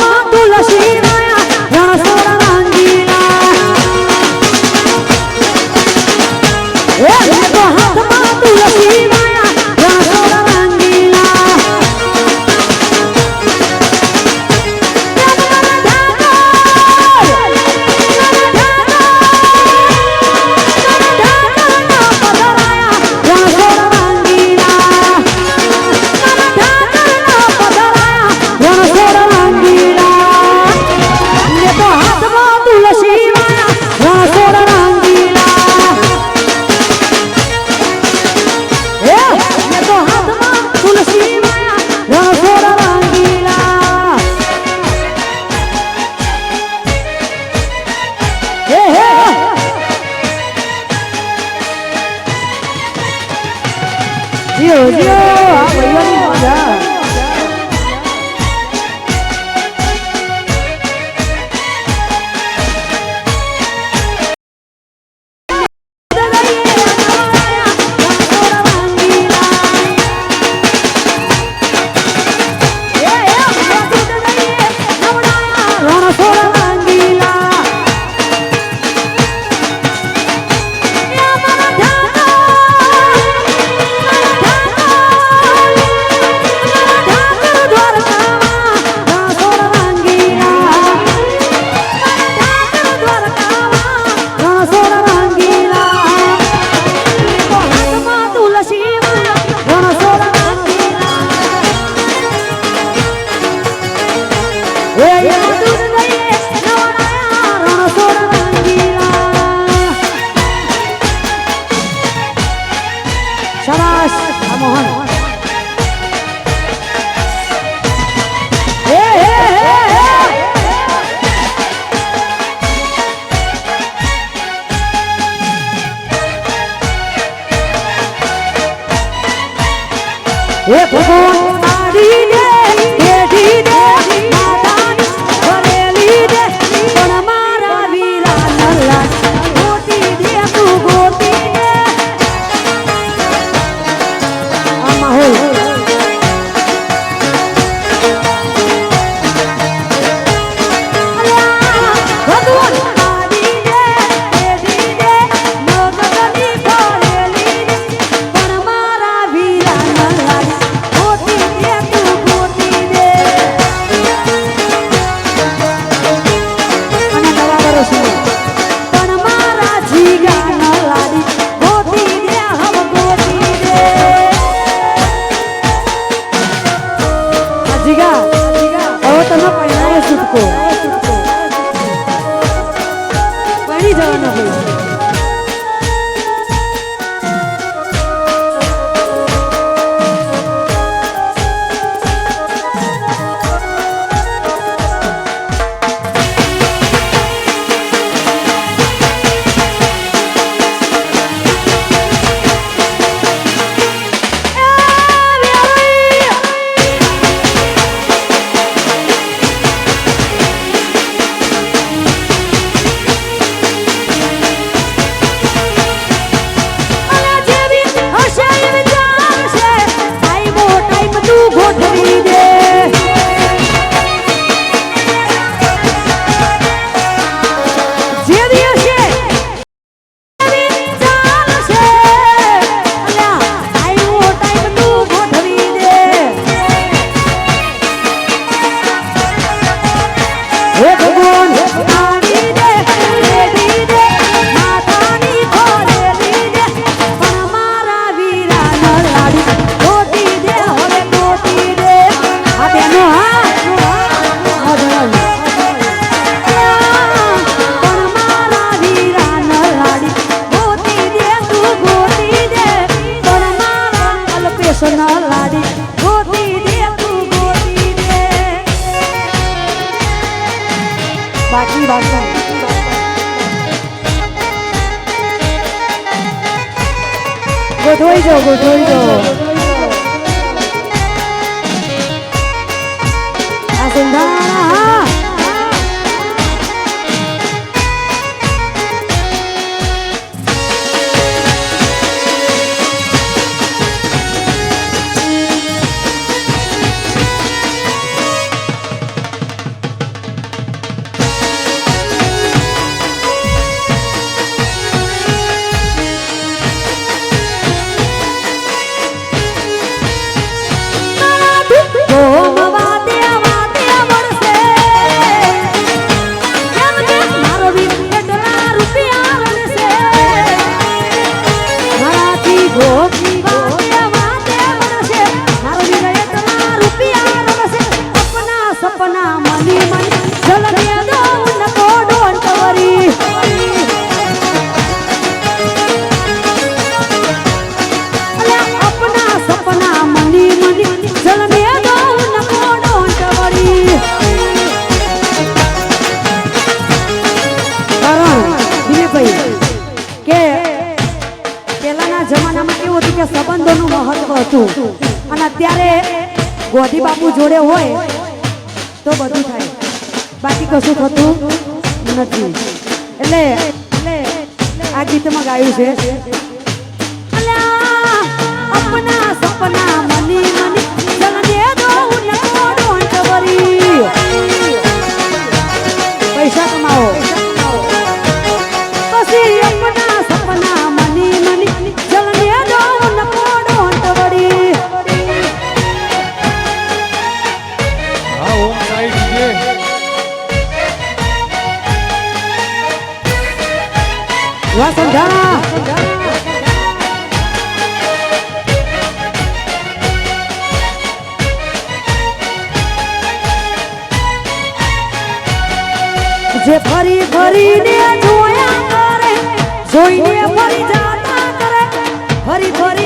মা তুলসী 六六，我要아뭐 이. એ ભગવાન મારી ধৈর্য গো ধৈর্য ગોધી બાપુ જોડે હોય તો બધું થાય. બાકી કશું થતું નથી. એટલે એટલે આ ગીતમાં ગાયું છે. અપના સપના મની મની જે ફરી ફરીને જોયા કરે જોઈને ફરી જાતા કરે ફરી ફરી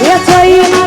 That's why you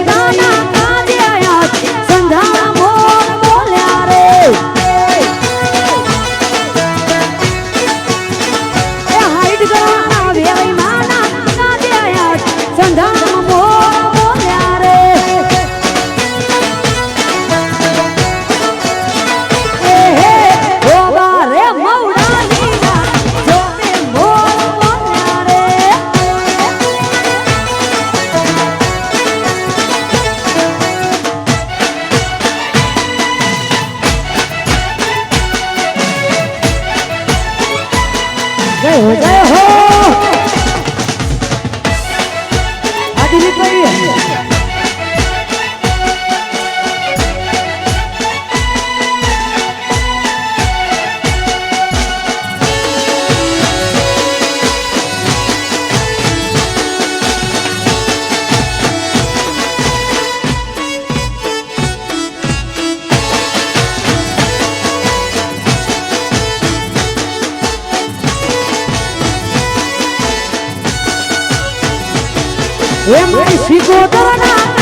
এমনি শিখো তোরা